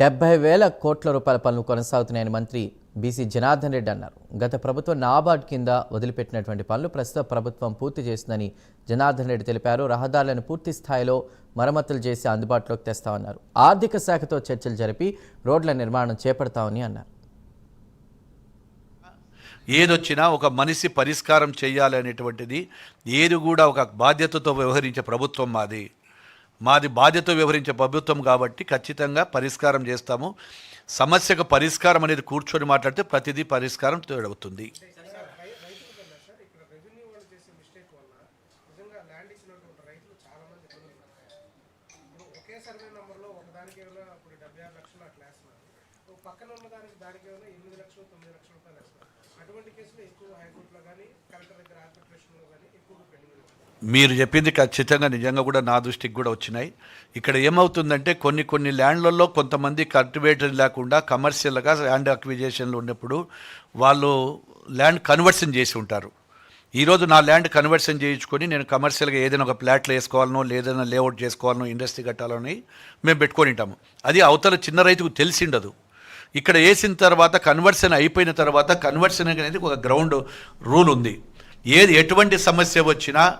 డెబ్బై వేల కోట్ల రూపాయల పనులు కొనసాగుతున్నాయని మంత్రి బీసీ జనార్దన్ రెడ్డి అన్నారు. గత ప్రభుత్వం నాబార్డ్ కింద వదిలిపెట్టినటువంటి పనులు ప్రస్తుత ప్రభుత్వం పూర్తి చేసిందని జనార్దన్ రెడ్డి తెలిపారు. రహదారులను పూర్తి స్థాయిలో మరమ్మతులు చేసి అందుబాటులోకి తెస్తామన్నారు. ఆర్థిక శాఖతో చర్చలు జరిపి రోడ్ల నిర్మాణం చేపడతామని అన్నారు. ఏదొచ్చినా ఒక మనిషి పరిష్కారం చేయాలి అనేటువంటిది ఏది కూడా ఒక బాధ్యతతో వ్యవహరించే ప్రభుత్వం మాది. మాది బాధ్యత వివరించే ప్రభుత్వం కాబట్టి ఖచ్చితంగా పరిష్కారం చేస్తాము. సమస్యకు పరిష్కారం అనేది కూర్చొని మాట్లాడితే ప్రతిదీ పరిష్కారం తోడవుతుంది. అటువంటి కేసులు ఎక్కువ హైకోర్టులో కానీ కలెక్టర్ దగ్గర ఆర్బిట్రేషన్లో కానీ ఎక్కువగా పెండింగ్ ఉంది మీరు చెప్పింది ఖచ్చితంగా నిజంగా కూడా నా దృష్టికి కూడా వచ్చినాయి. ఇక్కడ ఏమవుతుందంటే కొన్ని కొన్ని ల్యాండ్లలో కొంతమంది కల్టివేటర్ లేకుండా కమర్షియల్గా ల్యాండ్ అక్విజేషన్లు ఉన్నప్పుడు వాళ్ళు ల్యాండ్ కన్వర్షన్ చేసి ఉంటారు. ఈరోజు నా ల్యాండ్ కన్వర్షన్ చేయించుకొని నేను కమర్షియల్గా ఏదైనా ఒక ప్లాట్లు వేసుకోవాలనో లేదైనా లేఅవుట్ చేసుకోవాలనో ఇండస్ట్రీ కట్టాలని మేము పెట్టుకొని ఉంటాము. అది అవతల చిన్న రైతుకు తెలిసిండదు. ఇక్కడ వేసిన తర్వాత కన్వర్షన్ అయిపోయిన తర్వాత కన్వర్షన్ అనేది ఒక గ్రౌండ్ రూల్ ఉంది. ఏది ఎటువంటి సమస్య వచ్చినా